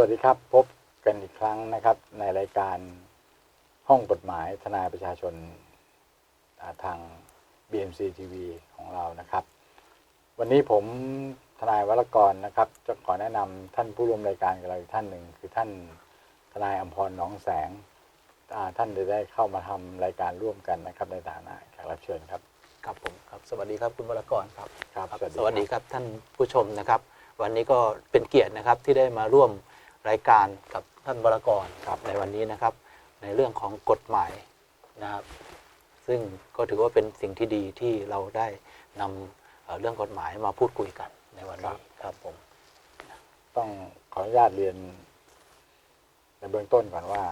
วัสดีครับ พบกันอีกครั้งนะครับ ในรายการห้องกฎหมายทนายประชาชนอ่าทาง BMC TV ของเรานะครับ วันนี้ผมทนายวรกรนะครับ จะขอแนะนำท่านผู้ร่วมรายการกับเราอีกท่านหนึ่งคือท่านทนายอมพรหนองแสงอ่าท่านจะได้เข้ามาทำรายการร่วมกันนะครับ ในฐานะแขกรับเชิญครับครับผมครับสวัสดีครับคุณวรกรครับครับครับสวัสดีสวัสดีครับท่านผู้ชมนะครับ วันนี้ก็เป็นเกียรตินะครับที่ได้มาร่วม รายการกับท่านวรกรครับในวันนี้นะครับ ในเรื่องของกฎหมายนะครับ ซึ่งก็ถือว่าเป็นสิ่งที่ดีที่เราได้นำเอ่อเรื่องกฎหมายมาพูดคุยกันในวันนี้ครับผม ต้องขออนุญาตเรียนในเบื้องต้นก่อนว่า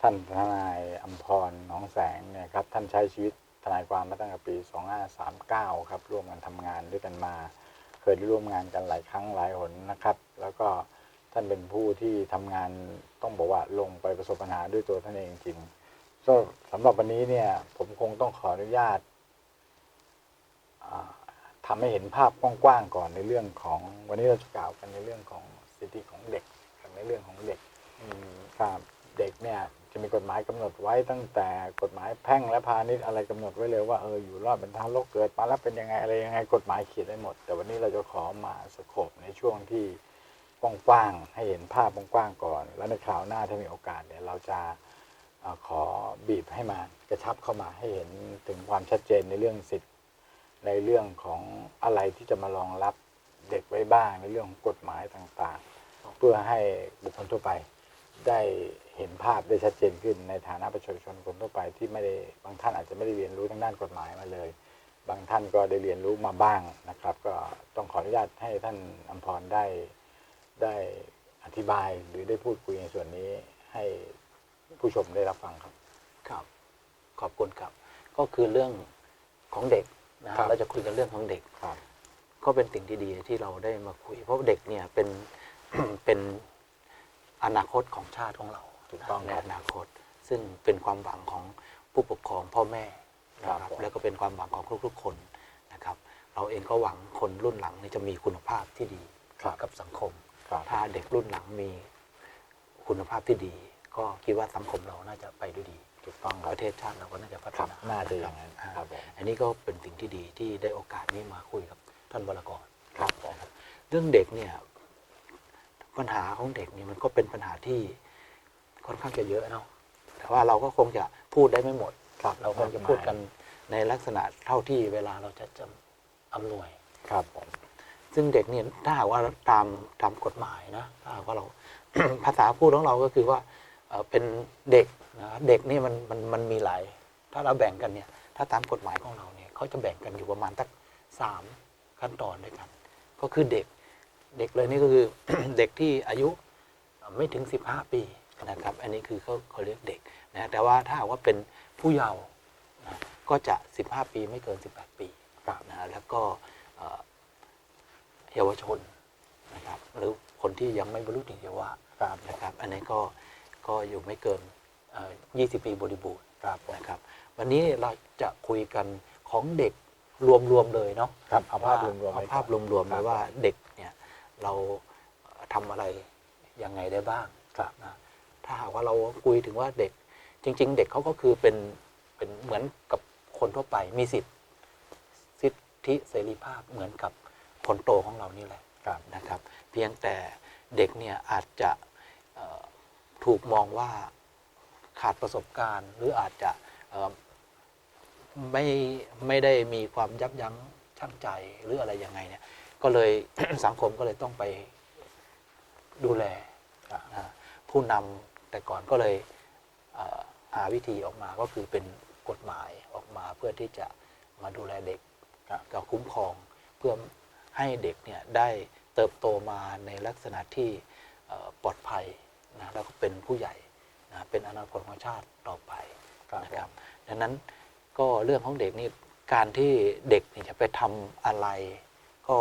ท่านทนายอัมพรหนองแสงเนี่ยครับท่านใช้ชีวิตทนายความมาตั้งแต่ปี 2539 ครับ ร่วมกันทำงานด้วยกันมา เคยได้ร่วมงานกันหลายครั้งหลายหนนะครับ แล้วก็ ท่านเป็นผู้ที่ทำงานต้องบอกว่าลงไปประสบปัญหาด้วยตัวท่านเองจริงก็สำหรับวันนี้เนี่ย ผมคงต้องขออนุญาตอ่าทำให้เห็นภาพกว้างๆก่อนในเรื่องของวันนี้เราจะกล่าวกันในเรื่องของสิทธิของเด็กกับในเรื่องของเด็กครับเด็กเนี่ยจะมีกฎหมายกำหนดไว้ตั้งแต่กฎหมายแพ่งและพาณิชย์อะไรกำหนดไว้เลยว่าเอออยู่รอดเป็นทารกเกิดมาแล้วเป็นยังไงอะไรยังไงกฎหมายเขียนไว้หมด แต่วันนี้เราจะขอมาสโคบในช่วงที่ กว้างๆให้เห็นภาพกว้างๆก่อน แล้วในคราวหน้าถ้ามีโอกาสเนี่ยเราจะขอบีบให้มากระชับเข้ามาให้เห็นถึงความชัดเจนในเรื่องสิทธิ์ในเรื่องของอะไรที่จะมารองรับเด็กไว้บ้างในเรื่องของกฎหมายต่างๆ เพื่อให้บุคคลทั่วไปได้เห็นภาพได้ชัดเจนขึ้นในฐานะประชาชนคนทั่วไปที่ไม่ได้บางท่านอาจจะไม่ได้เรียนรู้ทางด้านกฎหมายมาเลย บางท่านก็ได้เรียนรู้มาบ้างนะครับ ก็ต้องขออนุญาตให้ท่านอมพรได้ ได้อธิบายหรือได้พูดคุยในส่วนนี้ให้ผู้ชมได้รับฟังครับ ครับ ขอบคุณครับ ก็คือเรื่องของเด็กนะครัฮะบ เราจะคุยกันเรื่องของเด็ก ครับ ก็เป็นสิ่งที่ดีที่เราได้มาคุย เพราะเด็กเนี่ยเป็น เป็นอนาคตของชาติของเราถูกต้องในครับอนาคต ซึ่งเป็นความหวังของผู้ปกครองพ่อแม่นะคครัรับบผม แล้วก็เป็นความหวังของทุกๆคนนะครับ เราเองก็หวังคนรุ่นหลังนี่จะมีคุณภาพที่ดีครับกับสังคมครับ ถ้าเด็กรุ่นหลังมีคุณภาพที่ดี ก็คิดว่าสังคมเราน่าจะไปด้วยดีถูกต้องคปรับระเทศชาติเราก็น่าจะพัฒครับนาน่าจะอย่างนั้นอ่าครับผมอันนี้ก็เป็นสิ่งที่ดีที่ได้โอกาสนี้มาคุยกับท่านวรกรครับผมเรื่องเด็กเนี่ยปัญหาของเด็กเนี่ยมันก็เป็นปัญหาที่ค่อนข้างจะเยอะเนาะแต่ว่าเราก็คงจะพูดได้ไม่หมดครับเราคงจะพูดกันในลักษณะเท่าที่เวลาเราจะจะอำนวยครับผม ซึ่งเด็กเนี่ยถ้าหากว่าตามตามกฎหมายนะถ้าหากว่าเราภาษาพูดของเราก็คือว่าเป็นเด็กนะเด็กนี่มันมันมันมีหลาย ถ้าเราแบ่งกันเนี่ยถ้าตามกฎหมายของเราเนี่ยเขาจะแบ่งกันอยู่ประมาณสักสามขั้นตอนด้วยกัน ก็คือเด็กเด็กเลยนี่ก็คือเด็กที่อายุไม่ถึง 15 ปีนะครับอันนี้คือเขาเขาเรียกเด็กนะแต่ว่าถ้าหากว่าเป็นผู้เยาว์นะก็จะ 15 ปีไม่เกิน 18 ปีนะแล้วก็ เอ่อเยาวชนนะครับหรือคนที่ยังไม่บรรลุนิติภาวะครับนะครับอันนี้ก็ก็อยู่ไม่เกินเอ่อ20 ปีบริบูรณ์ครับผมนะครับ วันนี้เราจะคุยกันของเด็กรวมๆเลยเนาะครับเอาภาพรวมๆเอาไว้ก่อนภาพรวมๆครัเลบยว่าเด็กเนี่ยเราเอ่อทำอะไรยังไงได้บ้างครับนะถ้าหากว่าเราคุยถึงว่าเด็กจริง ๆ เด็กเขาก็คือเป็นเป็นเหมือนกับคนทั่วไปมีสิทธิสิทธิเสรีภาพเหมือนกับ คนโตของเรานี่แหละครับนะครับ เพียงแต่เด็กเนี่ยอาจจะเอ่อถูกมองว่าขาดประสบการณ์ หรืออาจจะเอ่อไม่ไม่ได้มีความยับยั้งชั่งใจหรืออะไรยังไงเนี่ยก็เลยสังคมก็เลยต้องไปดูแลครับนะผู้นำแต่ก่อนก็เลยเอ่อหาวิธีออกมาก็คือเป็นกฎหมายออกมาเพื่อที่จะมาดูแลเด็กครับกับคุ้มครองเพื่อ ให้เด็กเนี่ยได้เติบโตมาในลักษณะที่เอ่อปลอดภัยนะแล้วก็เป็นผู้ใหญ่นะเป็นอนาคตของชาติต่อไปครับนะครับดังนั้นก็เรื่องของเด็กนี่การที่เด็กเนี่ยจะไปทำอะไร ก็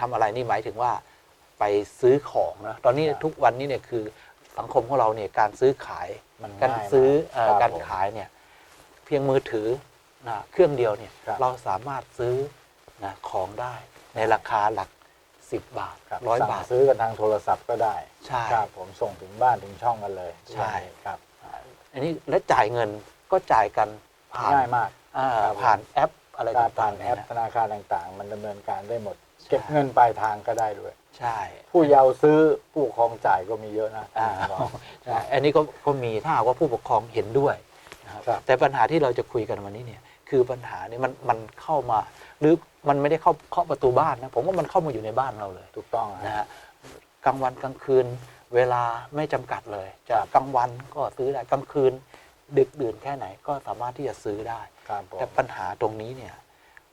ทำอะไรนี่หมายถึงว่าไปซื้อของนะตอนนี้ครับทุกวันนี้เนี่ยคือสังคมของเราเนี่ยการซื้อขายมันการง่ายซื้อมเอ่อคบการผมขายเนี่ยเพียงมือถือนะเครื่องเดียวเนี่ยครับเราสามารถซื้อ นะของได้ในราคาหลัก 10 บาทครับร้อยสั่งบาท ซื้อกันทางโทรศัพท์ก็ได้ใช่ครับผมส่งถึงบ้านถึงช่องกันเลยใช่ ครับอันนี้และจ่ายเงินก็จ่ายกันผ่านง่ายมาก อ่าครับผม ผ่านแอปอะไรการต่าผ่างนๆแอเนี่ยปนะธนาคารต่างๆ มันดำเนินการได้หมดใช่เก็บเงินปลายทางก็ได้ด้วย ใช่ ผู้เยาว์ซื้อผู้ปกครองจ่ายก็มีเยอะนะอ่าบอกใช่ อันนี้ก็ก็มีถ้าหากว่าผู้ปกครองเห็นด้วยนะครับ ครับ แต่ปัญหาที่เราจะคุยกันวันนี้เนี่ยคือปัญหาเนี่ยมันมันเข้ามาหรือ มันไม่ได้เข้าเคาะประตูบ้านนะผมว่ามันเข้ามาอยู่ในบ้านเราเลยถูกต้องนะฮะฮะกลางวันกลางคืนเวลาไม่จำกัดเลย จะกลางวันก็ซื้อได้กลางคืน ดึกดื่นแค่ไหนก็สามารถที่จะซื้อได้ครับผมแต่ปัญหาตรงนี้เนี่ย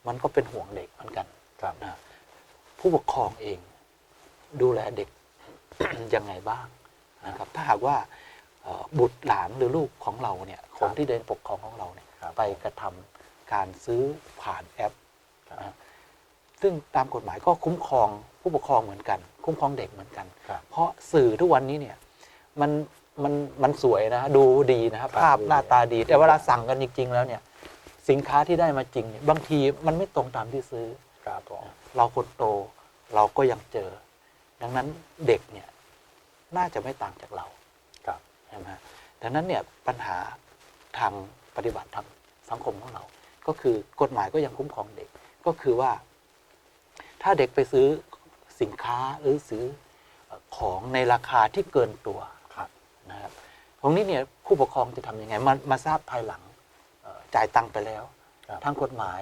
มันก็เป็นห่วงเด็กเหมือนกันครับนะผู้ปกครองเอง ดูแลเด็กยังไงบ้างนะครับถ้าหากว่าเอ่อบุตรหลานหรือลูกของเราเนี่ยคนที่เดินปกครองของเราเนี่ยครับไปกระทำการซื้อผ่านแอปครับนะ ซึ่งตามกฎหมายก็คุ้มครองผู้ปกครองเหมือนกัน คุ้มครองเด็กเหมือนกัน ครับเพราะสื่อทุกวันนี้เนี่ยมันมันมันสวยนะดูดีนะครับครับภาพดูดีหน้าตาดี แต่เวลาสั่งกันจริง ๆ แล้วเนี่ยสินค้าที่ได้มาจริงเนี่ยบางทีมันไม่ตรงตามที่ซื้อ ครับผมเราคนโตเราก็ยังเจอ ดังนั้นเด็กเนี่ยน่าจะไม่ต่างจากเราครับใช่ไหมฮะดังนั้นเนี่ยปัญหาทางปฏิบัติทางสังคมของเรา ก็คือกฎหมายก็ยังคุ้มครองเด็ก ก็คือว่า ถ้าเด็กไปซื้อสินค้าหรือซื้อเอ่อของในราคาที่เกินตัวครับนะครับตรงนี้เนี่ยผู้ปกครองจะทำยังไงมามาทราบภายหลังเอ่อจ่ายตังค์ไปแล้วครับทางกฎหมาย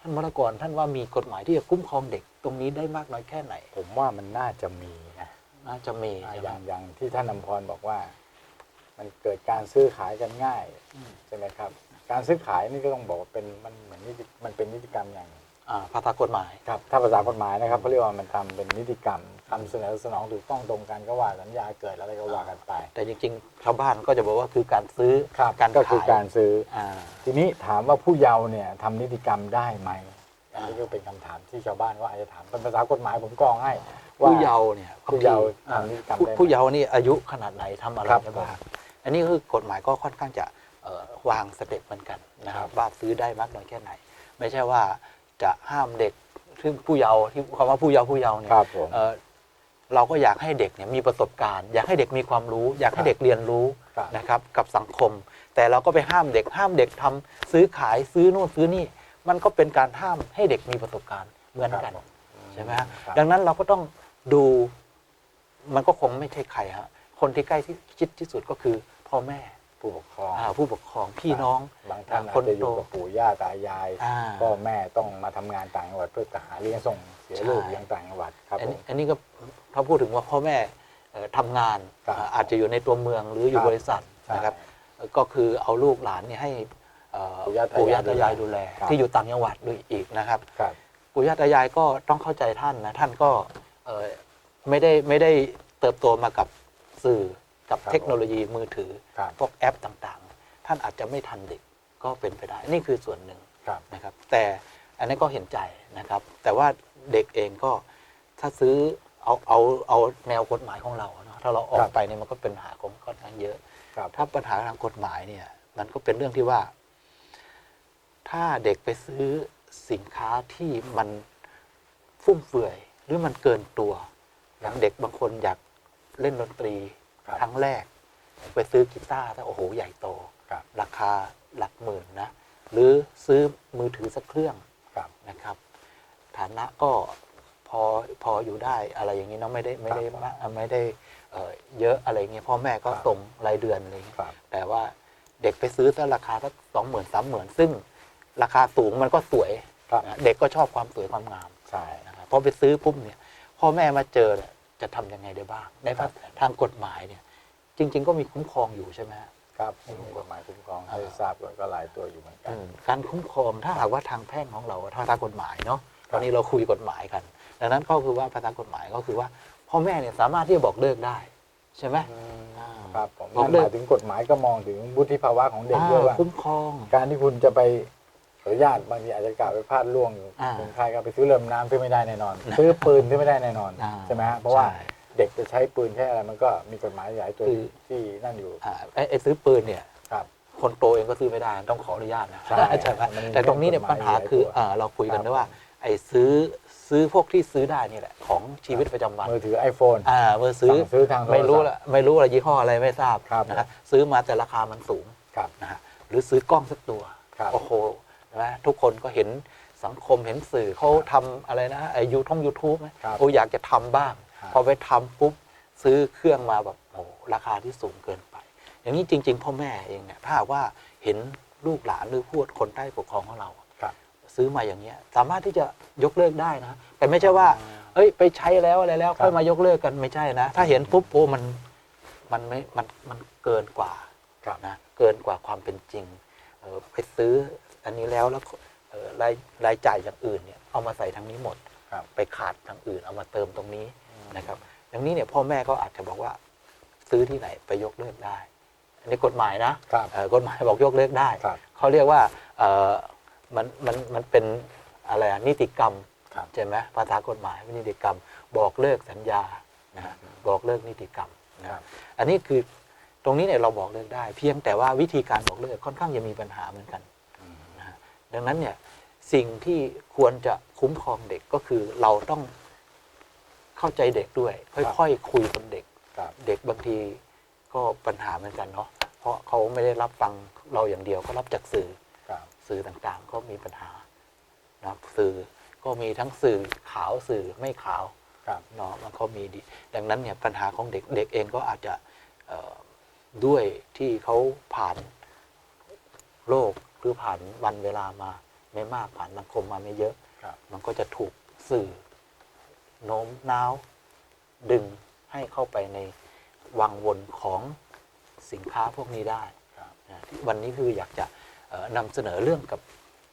ท่านมรกรท่านว่ามีกฎหมายที่จะคุ้มครองเด็กตรงนี้ได้มากน้อยแค่ไหน ผมว่ามันน่าจะมีนะน่าจะมีอ่าใช่อไหมย่างอย่างที่ท่านอำพรบอกว่า มันเกิดการซื้อขายกันง่ายอืมใช่ไหมครับ การซื้อขายนี่ก็ต้องบอกว่าเป็นมันเหมือนนิติมันเป็นนิติกรรมอย่างหนึ่งอ่า ภาษากฎหมาย ครับถ้าภาษากฎหมายนะครับเขาเรียกว่ามันทำเป็นนิติกรรมทำเสนอสนองถูกต้องตรงกันก็ว่าสัญญาเกิดอะไรก็ว่ากันไป แต่จริงๆ ชาวบ้านก็จะบอกว่าคือการซื้อครับการก็คือขายการซื้อ อ่า ทีนี้ถามว่าผู้เยาว์เนี่ยทำนิติกรรมได้ไหมอันอ่านี้ก็เป็นคำถามที่ชาวบ้านก็อาจจะถามเป็นภาษากฎหมายผมกรองให้ว่าผู้เยาว์เนี่ยผู้เยาว์อ่าทำนิติกรรมผู้ได้ไหมผู้เยาว์นี่อายุขนาดไหนทำอะไรครับได้บ้างอันนี้คือกฎหมายก็ค่อนข้างจะเอ่อวางสเต็ปเหมือนกันนะคครัรับบว่าซื้อได้มากน้อยแค่ไหน ไม่ใช่ว่า จะห้ามเด็กซึ่งผู้เยาว์ที่คำว่าผู้เยาว์ผู้เยาว์เนี่ยครับผมเอ่อเราก็อยากให้เด็กเนี่ยมีประสบการณ์ อยากให้เด็กมีความรู้ อยากให้ครับเด็กเรียนรู้ครับ นะครับกับสังคม แต่เราก็ไปห้ามเด็กห้ามเด็กทำซื้อขายซื้อนู่นซื้อนี่ มันก็เป็นการห้ามให้เด็กมีประสบการณ์เหมือนกันครับผมใช่ไหมฮะครับ ดังนั้นเราก็ต้องดูมันก็คงไม่ใช่ใครฮะคนที่ใกล้ที่ชิดที่สุดก็คือพ่อแม่ ผู้ปกครองอ่าผู้ปกครองพี่น้องบางท่านอ่าอาคนจจะอยู่โตกับปู่ย่าตายายอ่าพ่อแม่ต้องมาทำงานต่างจังหวัดเพื่อหาเลี้ยงส่งเสียใช่ลูกเลี้ยงต่างจังหวัดครับอันผนี้มอันนี้ก็ถ้าพูดถึงว่าพ่อแม่เอ่อทำงานครับอ่าอาจจะอยู่ในตัวเมืองหรืออยู่ครับบริษัทนะครับใช่เอ่อก็คือเอาลูกหลานเนี่ยให้เอ่อปู่ย่าตายายปู่ย่าตายายดูแลครับที่อยู่ต่างจังหวัดด้วยอีกนะครับครับปู่ย่าตายายก็ต้องเข้าใจท่านนะท่านก็เอ่อไม่ได้ไม่ได้เติบโตมากับสื่อ กับครับเทคโนโลยีมือถือครับพวกแอปต่างๆ ท่านอาจจะไม่ทันเด็กก็เป็นไปได้ นี่คือส่วนหนึ่งครับนะครับ แต่อันนี้ก็เห็นใจนะครับ แต่ว่าเด็กเองก็ถ้าซื้อเอาเอาเอาแนวกฎหมายของเราเนาะถ้าเราออครักบไปเนี่ยมันก็เป็นปัญหาของค่อนข้างเยอะครับถ้าปัญหาทางกฎหมายเนี่ยมันก็เป็นเรื่องที่ว่า ถ้าเด็กไปซื้อสินค้าที่มันฟุ่มเฟือย หรือมันเกินตัวอย่างเด็กบางคนอยากเล่นดนตรี ครับครั้งแรก ไปซื้อกีตาร์ถ้าโอ้โหใหญ่โตครับราคาหลักหมื่นนะหรือซื้อมือถือสักเครื่องครับนะครับ ฐานะก็พอพออยู่ได้อะไรอย่างนี้เนาะไม่ได้ไม่ได้ครับมากไม่ได้เอ่อเยอะอะไรเงี้ยพ่อแม่ก็ครับส่งรายเดือนอะไรเงี้ยครับแต่ว่าเด็กไปซื้อซะราคาสักสองหมื่นสามหมื่นซึ่งราคาสูงมันก็สวยครับนะเด็กก็ชอบความสวยความงามใช่นะครับพอไปซื้อปุ๊บเนี่ย พ่อแม่มาเจอเนี่ย จะทำยังไงได้บ้าง ในภาทางกฎหมายเนี่ย จริง ๆ ก็มีคุ้มครองอยู่ใช่ไหมฮะครับมีกฎหมายคุ้มครองให้อ่าทราบก่อนก็หลายตัวอยู่เหมือนกันการคุ้มครองถ้าหากว่าทางแพ่งของเราทางทางกฎหมายเนาะคตรับอนนี้เราคุยกฎหมายกัน ดังนั้นก็คือว่าภาษากฎหมายก็คือว่าพ่อแม่เนี่ยสามารถที่จะบอกเลิกได้ใช่ไหมอ่าครับผมบอกนั่นเลิหมากยถึงกฎหมายก็มองถึงวุฒิภาวะของเด็กด้วยว่าอ่าคุ้มครอง การที่คุณจะไป ขออนุญาตบางทีอาจจะกล่าวไปพลาดล่วงอ่าถึงใครก็ไปซื้อเรือดำน้ำซื้อไม่ได้แน่นอน ซื้อปืนซื้อไม่ได้แน่นอนอ่าใช่ไหมฮะเพราะว่าใช่เด็กจะใช้ปืนแค่อะไรมันก็มีกฎหมายหลายตัวคือ ที่นั่นอยู่อ่าไอ้ไอ้ซื้อปืนเนี่ย ครับ คนโตเองก็ซื้อไม่ได้ต้องขออนุญาตนะใช่ใช่ไหมมันมีแต่ตรงนี้เนี่ยกฎหมายปัญหาหลายคือตัวอ่าเราคุยกันครับด้วยว่าไอ้ซื้อซื้อพวกที่ซื้อได้นี่แหละของชีวิตประจำวันมือถือ iPhone อ่าเมื่อซื้อสั่งซื้อทางโทรศัพท์ไม่รู้ละไม่รู้ละยี่ห้ออะไรไม่ทราบครับ นะฮะซื้อมาแต่ราคามันสูงครับ นะฮะหรือซื้อกล้องสักตัวครับ โอ้โห นะทุกคนก็เห็นสังคมเห็นสื่อเขาทำอะไรนะไอ้ยูท่องยูทูบไหมครับโอ้อยากจะทำบ้างครับพอไปทำปุ๊บซื้อเครื่องมาแบบโอ้โหราคาที่สูงเกินไป อย่างนี้จริง ๆ พ่อแม่เองเนี่ยถ้าหากว่าเห็นลูกหลานหรือพูดคนใต้ปกครองของเราครับซื้อมาอย่างเงี้ยสามารถที่จะยกเลิกได้นะแต่ไม่ใช่ว่า เอ้ยไปใช้แล้วอะไรแล้วครับค่อยมายกเลิกกันไม่ใช่นะ ถ้าเห็นปุ๊บโอ้มันมันไม่มันมันเกินกว่าครับนะเกินกว่าความเป็นจริงเออไปซื้อ อันนี้แล้วแล้วเอ่อรายรายจ่ายอย่างอื่นเนี่ยเอามาใส่ทางนี้หมดครับไปขาดทางอื่นเอามาเติมตรงนี้นะครับอย่างนี้เนี่ยพ่อแม่ก็อาจจะบอกว่าซื้อที่ไหนไปยกเลิกได้ อันนี้กฎหมายนะครับเอ่อกฎหมายบอกยกเลิกได้ครับเขาเรียกว่าเอ่อมันมันมันเป็นอะไรอะนิติกรรมครับใช่ไหมภาษากฎหมายเป็นนิติกรรม บอกเลิกสัญญานะฮะบอกเลิกนิติกรรมนะคครัรับบอันนี้คือตรงนี้เนี่ยเราบอกเลิกได้ เพียงแต่ว่าวิธีการบอกเลิกค่อนข้างจะมีปัญหาเหมือนกันอืมนะฮะ ดังนั้นเนี่ยสิ่งที่ควรจะคุ้มครองเด็กก็คือเราต้องเข้าใจเด็กด้วย ค่อยๆคุยกับเด็ก ครับ เด็กบางทีก็ปัญหาเหมือนกันเนาะเพราะเขาไม่ได้รับฟังเราอย่างเดียวก็รับจากสื่อ ครับ สื่อต่างๆ ก็มีปัญหานะครับสื่อก็มีทั้งสื่อขาวสื่อไม่ขาวครับ เนาะมันก็มีดี ดังนั้นเนี่ยปัญหาของเด็กเด็กเองก็อาจจะเอ่อด้วยที่เขาผ่านโลก หรือผ่านวันเวลามาไม่มากผ่านสังคมมาไม่เยอะ ครับมันก็จะถูกสื่อโน้มน้าวดึงให้เข้าไปในวังวนของสินค้าพวกนี้ได้ครับ นะที่วันนี้คืออยากจะเอ่อนำเสนอเรื่องกับ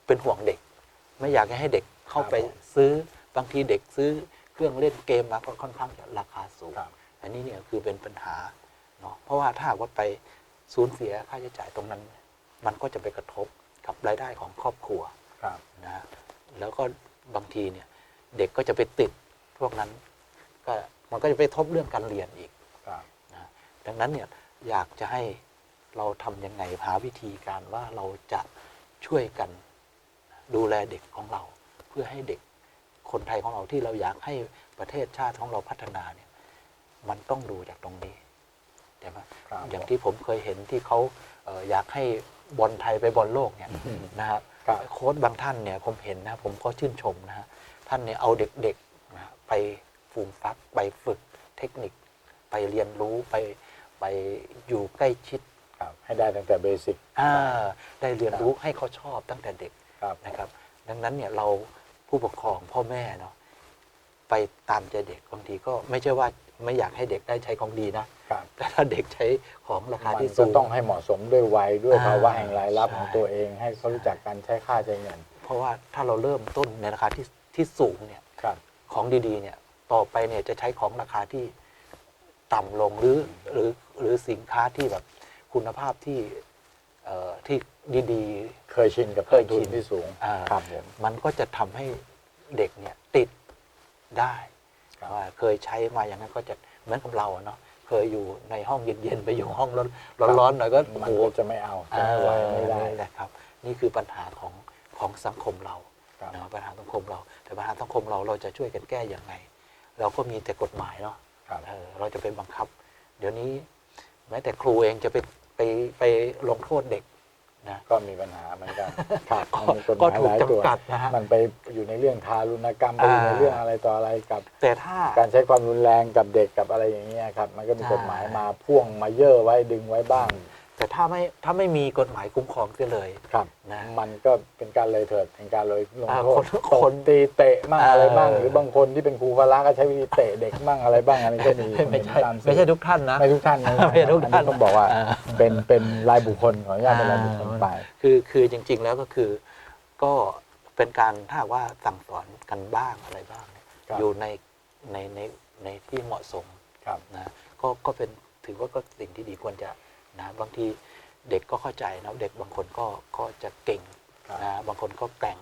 เป็นห่วงเด็ก ไม่อยากให้เด็กเข้าไปครับผมซื้อบางทีเด็กซื้อเครื่องเล่นเกมมาก็ค่อนข้างจะราคาสูง ครับ อันนี้เนี่ยคือเป็นปัญหาเนาะเพราะว่าถ้าหากว่าไปสูญเสียค่าใช้จ่ายตรงนั้น มันก็จะไปกระทบ กับรายได้ของครอบครัวครับนะฮะแล้วก็บางทีเนี่ยเด็กก็จะไปติดพวกนั้นก็มันก็จะไปทบเรื่องการเรียนอีกครับนะดังนั้นเนี่ยอยากจะให้เราทำยังไงหาวิธีการว่าเราจะช่วยกันดูแลเด็กของเรา เพื่อให้เด็กคนไทยของเราที่เราอยากให้ประเทศชาติของเราพัฒนาเนี่ยมันต้องดูจากตรงนี้ใช่ไหมครับอย่างที่ผมเคยเห็นที่เขาเอ่ออยากให้ บอลไทยไปบอลโลกเนี่ยอืมนะครับครับโค้ชบางท่านเนี่ยผมเห็นนะผมก็ชื่นชมนะฮะท่านเนี่ยเอาเด็กๆนะไปฟูมฟักไปฝึกเทคนิค ไปเรียนรู้ไปไปอยู่ใกล้ชิดครับให้ได้ตั้งแต่เบสิกอ่าได้เรียนรู้ให้เขาชอบตั้งแต่เด็กครับนะครับ ดังนั้นเนี่ยเราผู้ปกครองพ่อแม่เนาะไปตามใจเด็กบางทีก็ไม่ใช่ว่า ไม่อยากให้เด็กได้ใช้ของดีนะ ครับแต่ถ้าเด็กใช้ของราคามันที่ก็สูงต้องให้เหมาะสมด้วยวัยด้วยอ่าภาวะแห่งรายรับใช่ของตัวเองให้เขารู้จักการใช้ค่าใช้เงินเพราะว่าถ้าเราเริ่มต้นในราคาที่ที่สูงเนี่ย ครับ ของดีๆเนี่ยต่อไปเนี่ยจะใช้ของราคาที่ต่ำลงหรือหรือหรือสินค้าที่แบบคุณภาพที่เอ่อที่ดี เคยชินกับเคยต้นทุชินนที่สูงอ่า ครับผม ๆ มันก็จะทำให้เด็กเนี่ยติดได้ครับ ว่าเคยใช้มาอย่างนั้นก็จะเหมือนกับเราอะเนาะเคยอยู่ในห้องเย็นๆไปอยู่ห้องร้อนร้อนๆหน่อยก็มันโอ้โหก็จะไม่เอาจะอ่าไม่ไหวไม่ได้นี่แหละครับ นี่คือปัญหาของของสังคมเราครับนะปัญหาสังคมเรา แต่ปัญหาสังคมเราเราจะช่วยกันแก้อย่างไง เราก็มีแต่กฎหมายเนาะครับเออเราจะไปบังคับ เดี๋ยวนี้ แม้แต่ครูเองจะไปไปไปลงโทษเด็ก นะ ก็มีปัญหาเหมือนกันครับก็มันมีกฎหก็มายถูหกลายตัวจำกัดนะฮะ มันไปอยู่ในเรื่องทารุณกรรมไปอยู่ในอ่าเรื่องอะไรต่ออะไรกับ แต่ถ้า การใช้ความรุนแรงกับเด็กกับอะไรอย่างเงี้ยครับ มันก็มีใช่กฎหมายมาพ่วงมาเย่อไว้ดึงไว้บ้าง แต่ถ้าไม่ถ้าไม่มีกฎหมายคุ้มครองเสียเลย ครับ นะ มันก็เป็นการเลยเถิดเป็นการเลยลงอ่าโทษคนตคนบตีเตะมั่งเอออ อะไรบ้างหรือบางคนที่เป็นครูพละก็ใช้วิธีเตะเด็กมั่งอะไรบ้างอันนี้ก็มีไม่ใช่ตาสื่อไม่ใช่ทุกท่านนะ ไม่ทุกท่านนะไม่ใช่ทุกท่านอัต้องบอกว่าอ่าเป็นเป็นรายบุคคลขออนุญาตเป็นรายบุคคลไป คือคือจริง ๆ แล้วก็คือก็เป็นการถ้าหากว่าสั่งสอนกันบ้างอะไรบ้างเนี่ยครับ อยู่ในในในในที่เหมาะสมครับ นะก็ก็เป็นถือว่าก็สิ่งที่ดีควรจะ นะบางทีเด็กก็เข้าใจนะเด็กบางคนก็ก็จะเก่งครับนะบางคนก็แกร่ง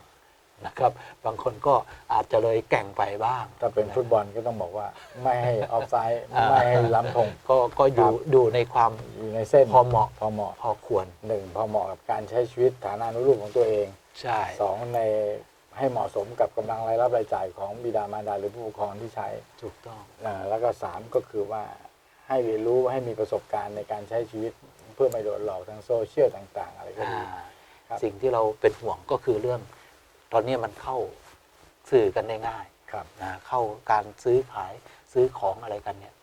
นะครับบางคนก็อาจจะเลยแกร่งไปบ้าง ถ้าเป็นฟุตบอลก็ต้องบอกว่า ไม่ให้ออฟไซด์อ่าไม่ให้ล้ำธงก็ก็อยู่ครับดูในความอยู่ในเส้นพอเหมาะพอเหมาะพอควรหนึ่งพอเหมาะกับการใช้ชีวิตฐานานุรูปของตัวเองใช่สองในให้เหมาะสมกับกำลังรายรับรายจ่ายของบิดามารดาหรือผู้ปกครองที่ใช้ถูกต้องอ่าแล้วก็สามก็คือว่า ให้เรียนรู้ให้มีประสบการณ์ในการใช้ชีวิตเพื่อไม่โดนหลอกทางโซเชียลต่างๆ อะไรก็อ่าดีครับสิ่งที่เราเป็นห่วงก็คือเรื่อง ตอนนี้มันเข้าสื่อกันได้ง่ายครับนะเข้าการซื้อขายซื้อของอะไรกันเนี่ย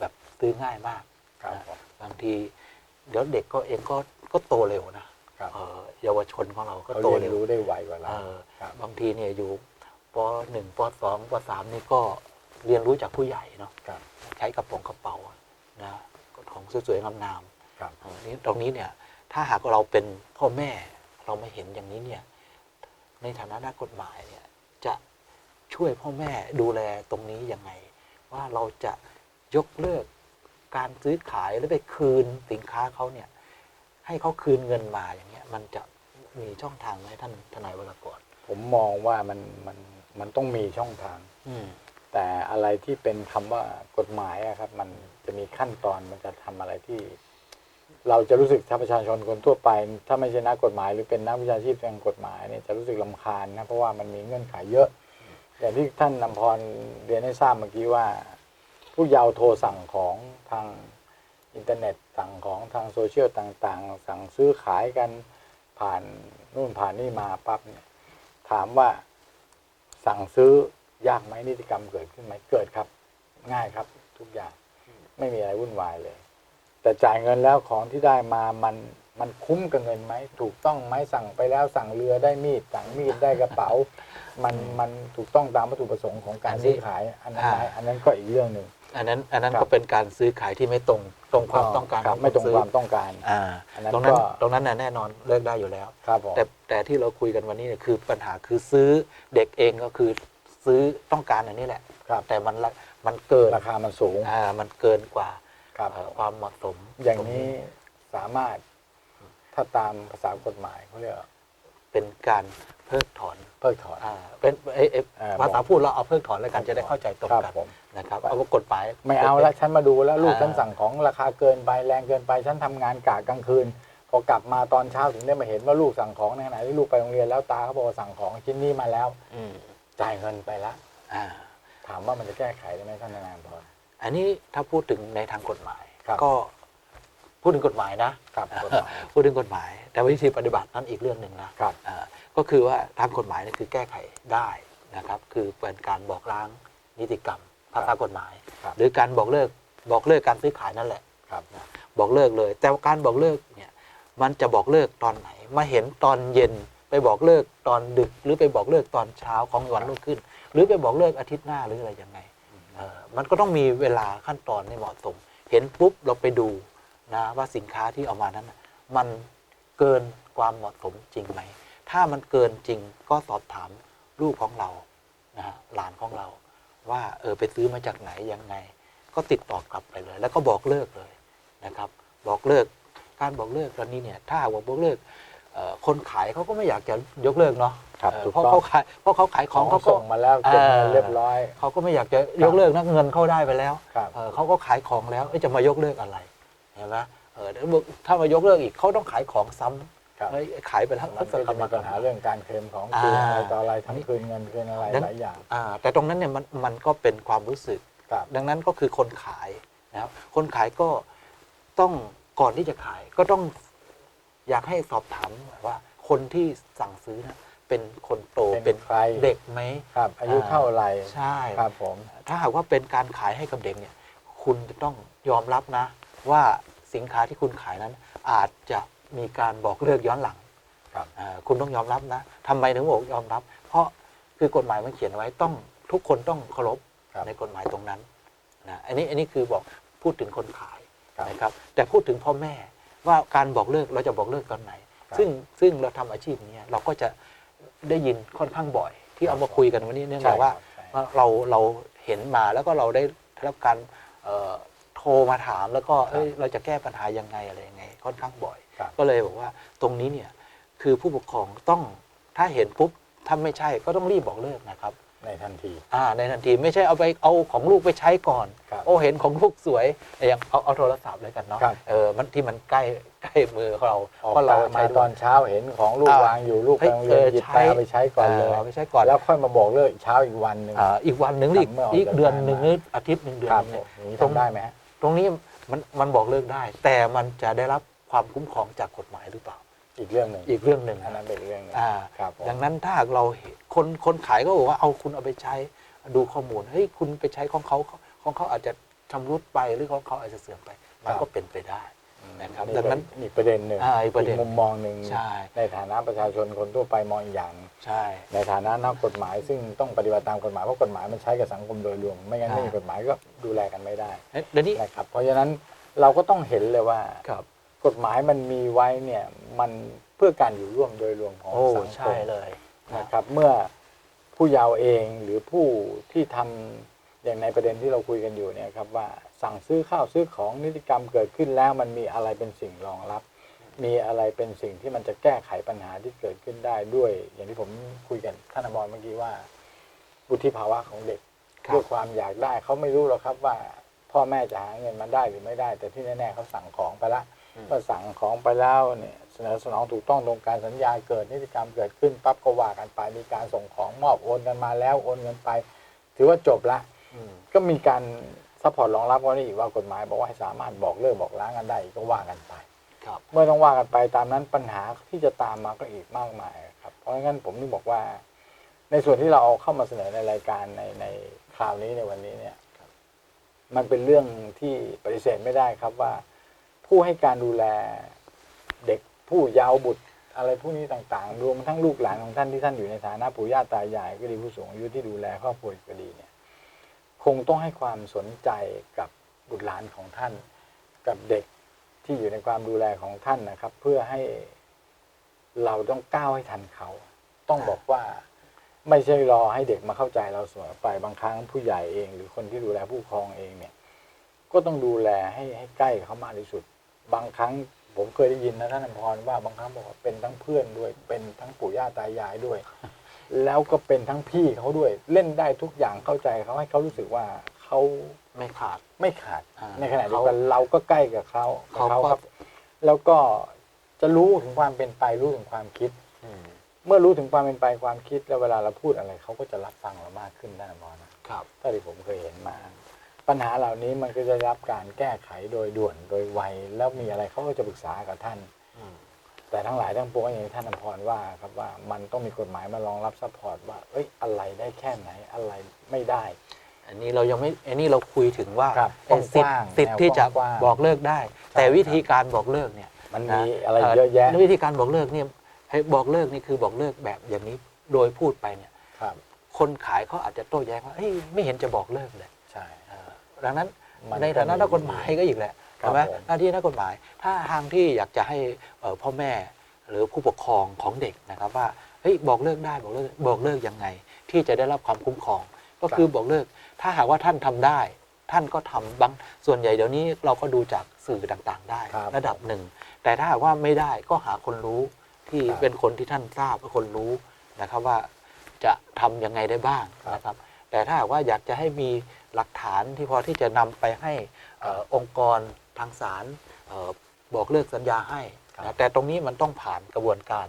แบบซื้อง่ายมากครับนะผมบางทีเดี๋ยวเด็กก็เองก็ก็โตเร็วนะครับเอ่อเยาวชนของเราก็เขาโตเรียนเร็วรู้ได้ไวกว่าเอเราอครับบางทีเนี่ยอยู่ปหนึ่งปสองปสามนี่ก็เรียนรู้จากผู้ใหญ่เนาะครับใช้กระโปรงกระเป๋า นะของสวยๆงามๆครับเออนี่ตรงนี้เนี่ยถ้าหากเราเป็นพ่อแม่เราไม่เห็นอย่างนี้เนี่ยในฐานะนักกฎหมายเนี่ยจะช่วยพ่อแม่ดูแลตรงนี้ยังไง ว่าเราจะยกเลิกการซื้อขายหรือไปคืนสินค้าเขาเนี่ยให้เขาคืนเงินมาอย่างเงี้ยมันจะมีช่องทางไหมท่านทนายวรกรผมมองว่ามันมันมันต้องมีช่องทาง อืม แต่อะไรที่เป็นคำว่ากฎหมายอะครับ มันจะมีขั้นตอนมันจะทำอะไรที่ เราจะรู้สึกถ้าประชาชนคนทั่วไป ถ้าไม่ใช่นักกฎหมาย หรือเป็นนักวิชาชีพทางกฎหมายเนี่ยจะรู้สึกลำคาญนะเพราะว่ามันมีเงื่อนไขเยอะ อย่างที่ท่านนำพรเรียนให้ทราบเมื่อกี้ว่า ผู้เยาว์โทรสั่งของทางอินเทอร์เน็ตสั่งของทางโซเชียลต่างๆ สั่งซื้อขายกันผ่านนู่นผ่านนี่มาปั๊บเนี่ยถามว่าสั่งซื้อ ยากไหมนิติกรรมเกิดขึ้นไหมเกิดครับ ง่ายครับ ทุกอย่างไม่มีอะไรวุ่นวายเลย แต่จ่ายเงินแล้วของที่ได้มามันมันคุ้มกับเงินไหมถูกต้องไหมสั่งไปแล้วสั่งเรือได้มีดสั่งมีดได้กระเป๋า มันมันถูกต้องตามวัตถุประสงค์ของการซื้อขายอันนั้นไหมอันนั้นก็อีกเรื่องหนึ่งอันนั้นอันนั้นครับก็เป็นการซื้อขายที่ไม่ตรงตรงความต้องการครับขอไม่ตรงนซื้อความต้องการอ่าอันนั้นตรงนั้นก็ตรงนั้นน่ะแน่นอนเลิกได้อยู่แล้วครับผมแต่แต่ที่เราคุยกันวันนี้เนี่ยคือปัญหาคือซื้อเด็กเองก็คือ ซื้อต้องการอันนี้แหละ ครับ แต่มันละมันเกินราคามันสูง อ่ามันเกินกว่าครับ เอ่อความเหมาะสมอย่างนี้สามารถถ้าตามภาษากฎหมายเขาเรียกว่าเป็นการเพิกถอนเพิกถอน อ่าเป็นเอ้ยเอ้ยอ่าภาษาพูดเราเอาเพิกถอนแล้วกันจะได้เข้าใจตรงครับกันผม นะครับเอาว่ากฎหมาย ไม่เอาละฉันมาดูแล้วลูกอ่า ฉันสั่งของราคาเกินไปแรงเกินไปฉันทำงานกะกลางคืน พอกลับมาตอนเช้าถึงได้มาเห็นว่าลูกสั่งของในขณะที่ลูกไปโรงเรียนแล้วตาเขาบอกว่าสั่งของชิ้นนี้มาแล้ว อืม จ่ายเงินไปละอ่าถามว่ามันจะแก้ไขได้ไหมท่านนายอำเภอ อันนี้ถ้าพูดถึงในทางกฎหมาย ครับ ก็พูดถึงกฎหมายนะครับกฎหมายพูดถึงกฎหมาย แต่วิธีปฏิบัตินั้นอีกเรื่องหนึ่งนะครับ อ่าก็คือว่าทางกฎหมายเนี่ยคือแก้ไขได้นะครับ คือเป็นการบอกล้างนิติกรรมภาษากฎหมาย ครับ หรือการบอกเลิกบอกเลิกการซื้อขายนั่นแหละ ครับ บอกเลิกเลย แต่ว่าการบอกเลิกเนี่ยมันจะบอกเลิกตอนไหน มาเห็นตอนเย็น ไปบอกเลิกตอนดึก หรือไปบอกเลิกตอนเช้าของวันรุ่งขึ้น หรือไปบอกเลิกอาทิตย์หน้าหรืออะไรยังไงเออมันก็ต้องมีเวลาขั้นตอนให้เหมาะสม เห็นปุ๊บเราไปดูนะว่าสินค้าที่เอามานั้นน่ะมันเกินความเหมาะสมจริงไหม ถ้ามันเกินจริงก็สอบถามลูกของเรานะฮะหลานของเรา ว่าเออไปซื้อมาจากไหนยังไง ก็ติดต่อกลับไปเลย แล้วก็บอกเลิกเลยนะครับ บอกเลิกการบอกเลิกตอนนี้เนี่ยถ้าหากว่าบอกเลิกเอ่อ คนขายเขาก็ไม่อยากจะยกเลิกเนาะครับเออถูกเพราะต้อง เขาขายเพราะเขาขายของเขาก็ ส่งมาแล้วเก็บเงินอ่าเรียบร้อย เขาก็ไม่อยากจะยกเลิกนะเงินเขาได้ไปแล้วครับ เออเขาก็ขายของแล้วเอ้ยจะมายกเลิกอะไรเห็นไหมเออเดี๋ยวบอกถ้ามายกเลิกอีกเขาต้องขายของซ้ำครับเฮ้ยขายไปแล้วมันก็จะมีปัญหาเรื่องการเคลมของคืนอะไรต่ออะไรทั้งคืนเงินคืนอะไรหลายอย่างอ่าแต่ตรงนั้นเนี่ยมันมันก็เป็นความรู้สึก ครับ ดังนั้นก็คือคนขายนะครับคนขายก็ต้องก่อนที่จะขายก็ต้อง อยากให้สอบถามว่าคนที่สั่งซื้อนะเป็นคนโตเป็นใครเด็กไหมครับ อายุเท่าไหร่ใช่ครับผมถ้าหากว่าเป็นการขายให้กับเด็กเนี่ย คุณจะต้องยอมรับนะ ว่าสินค้าที่คุณขายนั้น อาจจะมีการบอกเลิกย้อนหลังครับอ่าคุณต้องยอมรับนะทำไมถึงบอกยอมรับ เพราะคือกฎหมายมันเขียนไว้ต้องทุกคนต้องเคารพครับในกฎหมายตรงนั้นนะอันนี้อันนี้คือบอกพูดถึงคนขายครับนะครับ แต่พูดถึงพ่อแม่ ว่าการบอกเลิกเราจะบอกเลิกตอนไหนครับซึ่งซึ่งเราทำอาชีพนี้เราก็จะได้ยินค่อนข้างบ่อย ที่เอามาคุยกันวันนี้เนื่องจากว่าใช่ว่าเราเราเห็นมาแล้วก็เราได้รับการเอ่อโทรมาถามแล้วก็เอ้ยเราจะแก้ปัญหายังไงอะไรยังไงค่อนข้างบ่อยครับก็เลยบอกว่าตรงนี้เนี่ยคือผู้ปกครองต้องถ้าเห็นปุ๊บถ้าไม่ใช่ก็ต้องรีบบอกเลิกนะครับ ในทันที อ่าในทันทีไม่ใช่เอาไปเอาของลูกไปใช้ก่อน ครับโอ้เห็นของลูกสวยอย่างเอาเอาโทรศัพท์เลยกันเนาะครับ เออมันที่มันใกล้ใกล้มือของเราออกเพราะเรามาใช้ตอนเช้าเห็นของลูกอ่าวางอยู่ลูกเฮ้ยกำลังเรียนเออหยิบใช้ ไปเอาไปใช้ก่อนเลยเอาไปใช้ก่อน แล้วค่อยมาบอกเลิกอีกเช้าอีกวันหนึ่ง อ่าอีกวันหนึ่งหรืออีกเมื่อออกอีกจากเดือนบ้านหนึ่งมาหรืออาทิตย์หนึ่งเดือนครับหนึ่งผเนี่ยมอย่างนี้ทำได้ไหมฮะ ตรงนี้มันมันบอกเลิกได้ แต่มันจะได้รับความคุ้มครองจากกฎหมายหรือเปล่า อีกเรื่องหนึ่งอีกเรื่องหนึ่งอันนั้นเป็นอีกเรื่องหนึ่งอ่า ครับผม ดังนั้นถ้าหากเราเห็น คนคนขายก็บอกว่าเอาคุณเอาไปใช้ดูข้อมูลเฮ้ยคุณไปใช้ของเขาของเขาอาจจะชำรุดไปหรือของเขาอาจจะเสื่อมไป มันก็เป็นไปได้นะครับนี่ดังนั้นเป็นอีกประเด็นหนึ่งอ่าอีกประเด็นมุมมองหนึ่งใช่ในฐานะประชาชนคนทั่วไปมองอีกอย่างใช่ในฐานะนักกฎหมายซึ่งต้องปฏิบัติตามกฎหมายเพราะกฎหมายมันใช้กับสังคมโดยรวม ไม่งั้นอ่าไม่มีกฎหมายก็ดูแลกันไม่ได้เอ๊ะเดี๋ยวนี้นะครับเพราะฉะนั้นเราก็ต้องเห็นเลยว่าครับกฎหมายมันมีไว้เนี่ยมันเพื่อการอยู่ร่วมโดยรวมของโอ้สังคใช่มเลย นะนะครับเมื่อผู้เยาว์เองหรือผู้ที่ทำอย่างในประเด็นที่เราคุยกันอยู่เนี่ยครับว่าสั่งซื้อข้าวซื้อของนิติกรรมเกิดขึ้นแล้วมันมีอะไรเป็นสิ่งรองรับ มีอะไรเป็นสิ่งที่มันจะแก้ไขปัญหาที่เกิดขึ้นได้ด้วย อย่างที่ผมคุยกันท่านอมรเมื่อกี้ว่าวุฒิภาวะของเด็กครับด้วยความอยากได้เขาไม่รู้หรอกครับว่าพ่อแม่จะหาเงินมาได้หรือไม่ได้ แต่ที่แน่ๆเขาสั่งของไปละเมื่อสั่งของไปแล้วเนี่ยเสนอสนองถูกต้องตรงการสัญญาเกิดนิติกรรมเกิดขึ้นปั๊บก็ว่ากันไปมีการส่งของมอบโอนกันมาแล้วโอนเงินไป ถือว่าจบละอืมก็มีการซัพพอร์ตรองรับไว้นี่อีกว่ากฎหมายบอกว่าให้สามารถบอกเลิกบอกล้างกันได้อีกก็ว่ากันไปครับเมื่อต้องว่ากันไปตามนั้นปัญหาที่จะตามมาก็อีกมากมายครับ เพราะงั้นผมถึงบอกว่า ในส่วนที่เราเอาเข้ามาเสนอในรายการในในคราวนี้ในวันนี้เนี่ยมันเป็นเรื่องที่ปฏิเสธไม่ได้ครับว่า ผู้ให้การดูแลเด็ก ผู้เยาว์บุตรอะไรพวกนี้ต่างๆ รวมทั้งลูกหลานของท่านที่ท่านอยู่ในฐานะปู่ย่าตายายก็ดีผู้สูงอายุที่ดูแลครอบครัวก็ดีเนี่ยคงต้องให้ความสนใจกับบุตรหลานของท่าน กับเด็กที่อยู่ในความดูแลของท่านนะครับ เพื่อให้เราต้องก้าวให้ทันเขา ต้องบอกว่าไม่ใช่รอให้เด็กมาเข้าใจเราเสมอไปบางครั้งผู้ใหญ่เอง หรือคนที่ดูแลผู้ครองเองเนี่ย ก็ต้องดูแลให้ให้ใกล้เขามากที่สุด บางครั้ง ผมเคยได้ยินนะท่านอภรว่าบางครั้งบอกว่าเป็นทั้งเพื่อนด้วย เป็นทั้งปู่ย่าตายายด้วย แล้วก็เป็นทั้งพี่เขาด้วย เล่นได้ทุกอย่างเข้าใจเขาให้เขารู้สึกว่าเขาไม่ขาดไม่ขาดอ่าในขณะเดียวกันเราก็ใกล้กับเขากับเขาเขาก็ครับ แล้วก็จะรู้ถึงความเป็นไปรู้ถึงความคิดอืมเมื่อรู้ถึงความเป็นไปความคิดแล้วเวลาเราพูดอะไรเขาก็จะรับฟังเรามากขึ้นท่านอภรนะครับเท่าที่ผมเคยเห็นมา ปัญหาเหล่านี้มันก็จะได้รับการแก้ไขโดยด่วนโดยไวแล้วมีอะไรเขาก็จะปรึกษากับท่านอืมแต่ทั้งหลายทั้งปวงอย่างที่ท่านอภรว่าครับว่ามันต้องมีกฎหมายมารองรับซัพพอร์ตว่าเอ้ยอะไรได้แค่ไหนอะไรไม่ได้ อันนี้เรายังไม่อันนี้เราคุยถึงว่าครับเอ่อสิทกธิ์ว้างๆสิทธิ์ที่จะแนวกว้างๆบอกเลิกได้ใช่แต่วิธีการบอกเลิกเนี่ยมันนะมีอะไรเยอะแยะ วิธีการบอกเลิกเนี่ยให้บอกเลิกนี่คือบอกเลิกแบบอย่างนี้โดยพูดไปเนี่ย ครับ คนขายเขาอาจจะโต้แย้งว่าเฮ้ยไม่เห็นจะบอกเลิกเลยใช่เออ ดังนั้นมันในฐานะก็มีนักกฎหมายก็อีกแหละครับใช่ไหมผมหน้าที่นักกฎหมาย ถ้าทางที่อยากจะให้เอ่อพ่อแม่หรือผู้ปกครองของเด็กนะครับว่าเฮ้ยบอกเลิกได้บอกเลิกบอกเลิกยังไง ที่จะได้รับความคุ้มครอง ก็คือบอกเลิก ถ้าหากว่าท่านทำได้ ท่านก็ทำบางส่วนใหญ่เดี๋ยวนี้เราก็ดูจากสื่อต่างๆ ได้ครับระดับหนึ่ง แต่ถ้าหากว่าไม่ได้ก็หาคนรู้ที่ครับเป็นคนที่ท่านทราบเป็นคนรู้นะครับว่าจะทำยังไงได้บ้างครับนะครับ แต่ถ้าหากว่าอยากจะให้มี หลักฐานที่พอที่จะนำไปให้เอ่อองค์กรทางศาลเอ่อบอกเลิกสัญญาให้ครับนะแต่ตรงนี้มันต้องผ่านกระบวนการ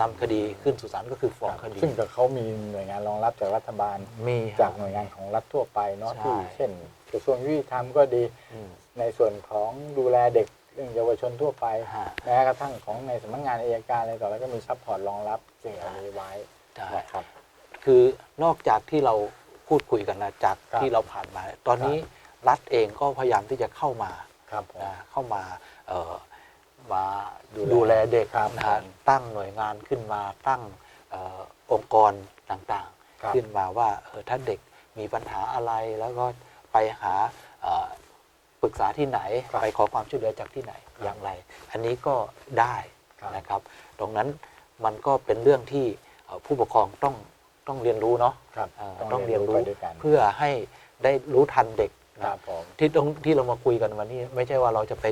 นำคดีขึ้นสู่ศาลก็คือฟ้องคดี ซึ่งกับเขามีหน่วยงานรองรับจากรัฐบาลมีจากหน่วยงานของรัฐทั่วไปเนาะใช่ที่เช่นกระทรวงยุติธรรมก็ดีอืมในส่วนของดูแลเด็กเรื่องเยาวชนทั่วไปฮะแม้กระทั่งของในสำนักงานอายการอะไรต่อแล้วก็มีซัพพอร์ตรองรับสิ่งเหล่านี้ไว้ใช่นะครับคือนอกจากที่เรา พูดคุยกันนะจากครับที่เราผ่านมา ตอนนี้รัฐเองก็พยายามที่จะเข้ามาครับผมนะเข้ามาเอ่อมาดูแลดูแลเด็กครับนะฮะผมตั้งหน่วยงานขึ้นมาตั้งเอ่อองค์กรต่างครับ ๆ ขึ้นมาว่าเออถ้าเด็กมีปัญหาอะไรแล้วก็ไปหาเอ่อปรึกษาที่ไหน ครับไปขอความช่วยเหลือจากที่ไหนอย่างไร อันนี้ก็ได้ครับ นะครับ ตรงนั้นมันก็เป็นเรื่องที่เอ่อผู้ปกครองต้อง ต้องเรียนรู้เนาะครับเอ่อต้ต้อองงเรีเรียยนนรู้รู้ไปด้วยกันเพื่อให้ได้รู้ทันเด็กคนะรับผม ที่ตรงที่เรามาคุยกันวันนี้ ไม่ใช่ว่าเราจะไป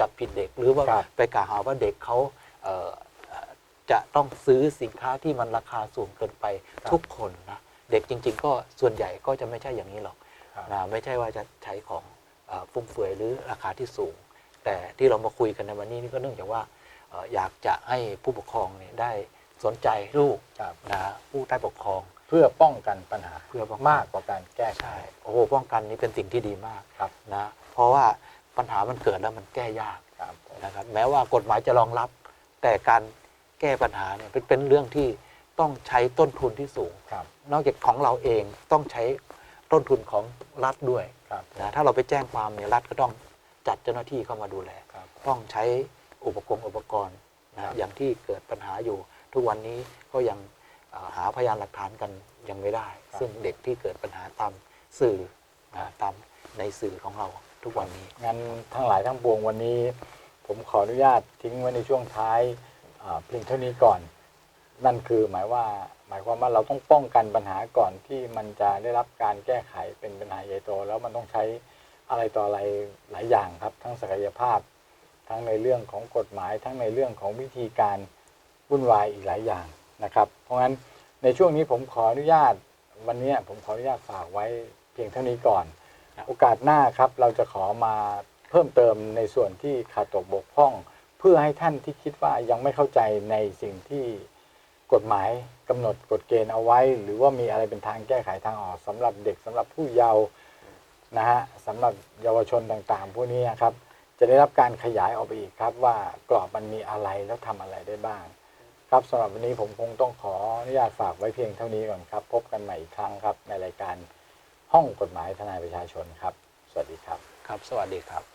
จับผิดเด็ก หรือว่าครับ ไปกล่าวหาว่าเด็กเขาเอ่อเอ่อจะต้องซื้อสินค้าที่มันราคาสูงเกินไปครับทุกคนนะเด็กจริง ๆ ก็ส่วนใหญ่ก็จะไม่ใช่อย่างนี้หรอก ครับ นะไม่ใช่ว่าจะใช้ของเอ่อฟุ่มเฟือยหรือราคาที่สูง แต่ที่เรามาคุยกันในวันนี้นี่ก็เนื่องจากว่าเอ่ออยากจะให้ผู้ปกครองเนี่ยได้ สนใจลูกครับนะผู้ใต้ปกครองเพื่อป้องกันปัญหาเพื่อป้องกัน มากกว่าการแก้ไข ใช่โอ้โหป้องกันนี้เป็นสิ่งที่ดีมากครับ นะเพราะว่าปัญหามันเกิดแล้วมันแก้ยากครับผมนะครับแม้ว่ากฎหมายจะรองรับ แต่การแก้ปัญหาเนี่ยเป็นเป็นเรื่องที่ต้องใช้ต้นทุนที่สูง ครับนอกจากของเราเองต้องใช้ต้นทุนของรัฐด้วยครับนะถ้าเราไปแจ้งความเนี่ยรัฐก็ต้องจัดเจ้าหน้าที่เข้ามาดูแล ครับ ต้องใช้อุปกรณ์อุปกรณ์ครันะบอย่างที่เกิดปัญหาอยู่ ทุกวันนี้ก็ยังเอ่อหาพยานหลักฐานกันยังไม่ได้ ซึ่งเด็กที่เกิดปัญหาตามสื่อนะตามในสื่อของเราทุกวันนี้งั้นทั้งหลายทั้งปวงวันนี้ ผมขออนุญาตทิ้งไว้ในช่วงท้ายอ่าเพียงเท่านี้ก่อน นั่นคือหมายว่าหมายความว่าเราต้องป้องกันปัญหาก่อนที่มันจะได้รับการแก้ไขเป็นปัญหาใหญ่โต แล้วมันต้องใช้อะไรต่ออะไรหลายอย่างครับ ทั้งศักยภาพ ทั้งในเรื่องของกฎหมาย ทั้งในเรื่องของวิธีการ วุ่นวายอีกหลายอย่างนะครับ เพราะงั้นในช่วงนี้ผมขออนุญาตวันนี้ผมขออนุญาตฝากไว้เพียงเท่านี้ก่อนครับโอกาสหน้าครับเราจะขอมาเพิ่มเติมในส่วนที่ขาดตกบกพร่อง เพื่อให้ท่านที่คิดว่ายังไม่เข้าใจในสิ่งที่กฎหมายกำหนดกฎเกณฑ์เอาไว้ หรือว่ามีอะไรเป็นทางแก้ไขทางออกสำหรับเด็กสำหรับผู้เยาว์นะฮะสำหรับเยาวชนต่างๆ พวกนี้นะครับจะได้รับการขยายออกไปอีกครับว่ากรอบมันมีอะไรแล้วทำอะไรได้บ้าง ครับสำหรับวันนี้ผมคงต้องขออนุญาตฝากไว้เพียงเท่านี้ก่อนครับ พบกันใหม่อีกครั้งครับ ในรายการห้องกฎหมายทนายประชาชนครับ สวัสดีครับ ครับ สวัสดีครับ